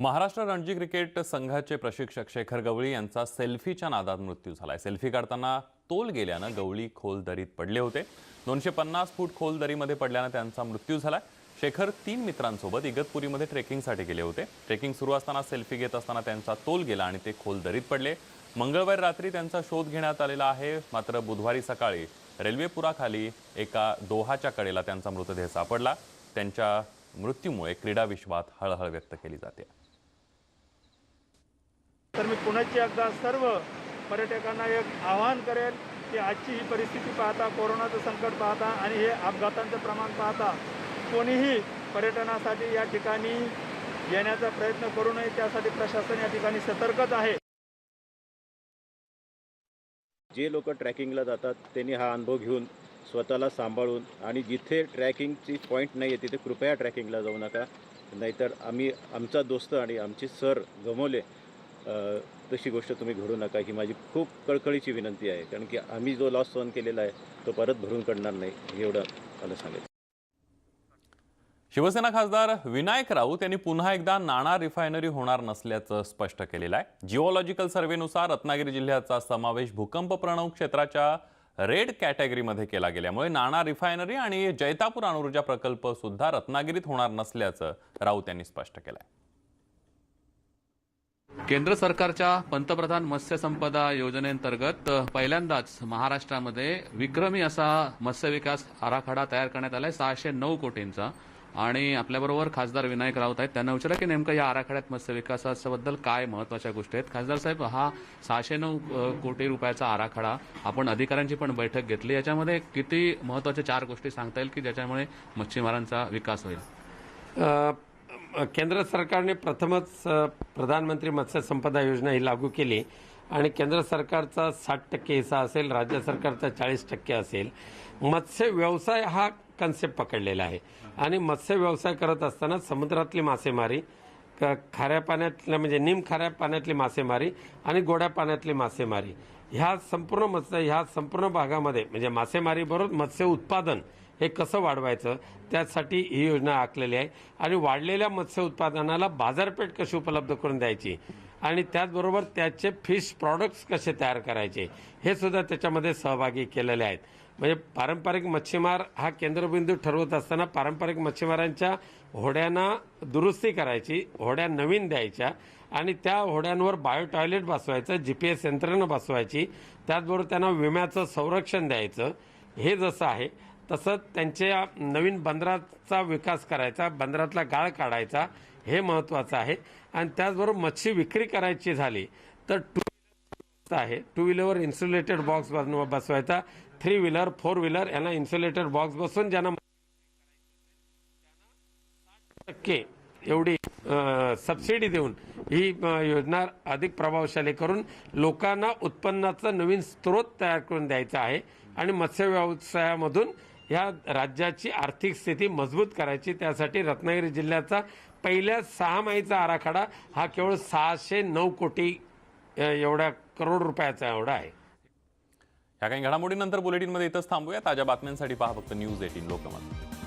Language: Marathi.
महाराष्ट्र रणजी क्रिकेट संघाचे प्रशिक्षक शेखर गवळी यांचा सेल्फीच्या नादात मृत्यू झालाय. सेल्फी काढताना तोल गेल्यानं गवळी खोल दरीत पडले होते. दोनशे पन्नास फूट खोल दरीमध्ये पडल्यानं त्यांचा मृत्यू झालाय. शेखर तीन मित्रांसोबत इगतपुरीमध्ये ट्रेकिंगसाठी गेले होते. ट्रेकिंग सुरू असताना सेल्फी घेत असताना त्यांचा तोल गेला आणि ते खोल दरीत पडले. मंगळवारी रात्री त्यांचा शोध घेण्यात आलेला आहे. मात्र बुधवारी सकाळी रेल्वेपुराखाली एका डोहाच्या कडेला त्यांचा मृतदेह सापडला. त्यांच्या मृत्यूमुळे क्रीडा विश्वात हळहळ व्यक्त केली जाते. तर मी पुण्याची एकदा सर्व पर्यटकांना एक आवाहन करेल की आजची ही परिस्थिती पाहता कोरोनाचं संकट पाहता आणि हे अपघातांचं प्रमाण पाहता कोणीही पर्यटनासाठी या ठिकाणी येण्याचा प्रयत्न करू नये. त्यासाठी प्रशासन या ठिकाणी सतर्कच आहे. जे लोक ट्रॅकिंगला जातात त्यांनी हा अनुभव घेऊन स्वतःला सांभाळून आणि जिथे ट्रॅकिंगची पॉईंट नाही आहे तिथे कृपया ट्रॅकिंगला जाऊ नका. नाहीतर आम्ही आमचा दोस्त आणि आमचे सर गमवले तशी गोष्ट तुम्ही घडू नका. ही माझी खूप कळकळीची विनंती आहे. कारण की आम्ही जो लॉस सहन केलेला आहे तो परत भरून काढणार नाही हे एवढं मला सांगायचं शिवसेना खासदार विनायक राऊत यांनी पुन्हा एकदा नाणार रिफायनरी होणार नसल्याचं स्पष्ट केलेलं आहे. जिओलॉजिकल सर्व्हेनुसार रत्नागिरी जिल्ह्याचा समावेश भूकंप प्रणव क्षेत्राच्या रेड कॅटेगरीमध्ये केला गेल्यामुळे नाणार रिफायनरी आणि जैतापूर अणुऊर्जा प्रकल्प सुद्धा रत्नागिरीत होणार नसल्याचं राऊत यांनी स्पष्ट केलं आहे केंद्र सरकारच्या पंतप्रधान मत्स्य संपदा योजनेअंतर्गत पहिल्यांदाच महाराष्ट्रामध्ये विक्रमी असा मत्स्य विकास आराखडा तयार करण्यात आलाय. सहाशे नऊ कोटींचा. आणि आपल्याबरोबर खासदार विनायक राऊत आहेत. त्यांना विचारा की नेमकं या आराखड्यात मत्स्य विकासाबद्दल काय महत्त्वाच्या गोष्टी आहेत? खासदार साहेब हा सहाशे नऊ कोटी रुपयाचा आराखडा आपण अधिकाऱ्यांची पण बैठक घेतली. याच्यामध्ये किती महत्त्वाच्या चार गोष्टी सांगता येईल की ज्याच्यामुळे मच्छीमारांचा विकास होईल? केंद्र सरकारने प्रथमच प्रधानमंत्री मत्स्य संपदा योजना ही लागू केली आणि केंद्र सरकारचा साठ टक्के हिस्सा असेल राज्य सरकारचा चाळीस टक्के असेल. मत्स्य व्यवसाय हा कन्सेप्ट पकडलेला आहे. आणि मत्स्य व्यवसाय करत असताना समुद्रातली मासेमारी क- खाऱ्या पाण्यातल्या म्हणजे निम खाऱ्या पाण्यातली मासेमारी आणि गोड्या पाण्यातली मासेमारी. ह्या संपूर्ण मत्स्य ह्या संपूर्ण भागामध्ये म्हणजे मासेमारीबरोबर मत्स्य उत्पादन हे कसं वाढवायचं? त्यासाठी ही योजना आखलेली आहे. आणि वाढलेल्या मत्स्य उत्पादनाला बाजारपेठ कशी उपलब्ध करून द्यायची? आणि त्याचबरोबर त्याचे फिश प्रॉडक्ट्स कसे तयार करायचे? हे सुद्धा त्याच्यामध्ये सहभागी केलेले आहेत. म्हणजे पारंपरिक मच्छीमार हा केंद्रबिंदू ठरवत असताना पारंपरिक मच्छीमारांच्या होड्यांना दुरुस्ती करायची होड्या नवीन द्यायच्या आणि त्या होड्यांवर बायो टॉयलेट बसवायचं जी पी एस यंत्रणा बसवायची. त्याचबरोबर त्यांना विम्याचं संरक्षण द्यायचं. हे जसं आहे तसंच त्यांच्या नवीन बंदराचा विकास करायचा बंदरातला गाळ काढायचा हे महत्त्वाचं आहे. आणि त्याचबरोबर मच्छी विक्री करायची झाली तर टू आहे. टू व्हीलरवर इन्सुलेटेड बॉक्स बसवायचा. थ्री व्हीलर फोर व्हीलर यांना इन्सुलेटेड बॉक्स बसून ज्यांना टक्के एवढी सबसिडी देऊन ही योजना अधिक प्रभावशाली करून लोकांना उत्पन्नाचा नवीन स्रोत तयार करून द्यायचा आहे. आणि मत्स्य व्यवसायामधून या राज्याची आर्थिक स्थिती मजबूत करायची. त्यासाठी रत्नागिरी जिल्ह्याचा पहिल्या सहा माहीचा आराखडा हा केवळ सहाशे नऊ कोटी एवढ्या करोड रुपयाचा एवढा आहे. ह्या काही घडामोडीनंतर बुलेटिनमध्ये इथंच थांबूया. ताज्या बातम्यांसाठी पहा फक्त न्यूज एटीन लोकमत.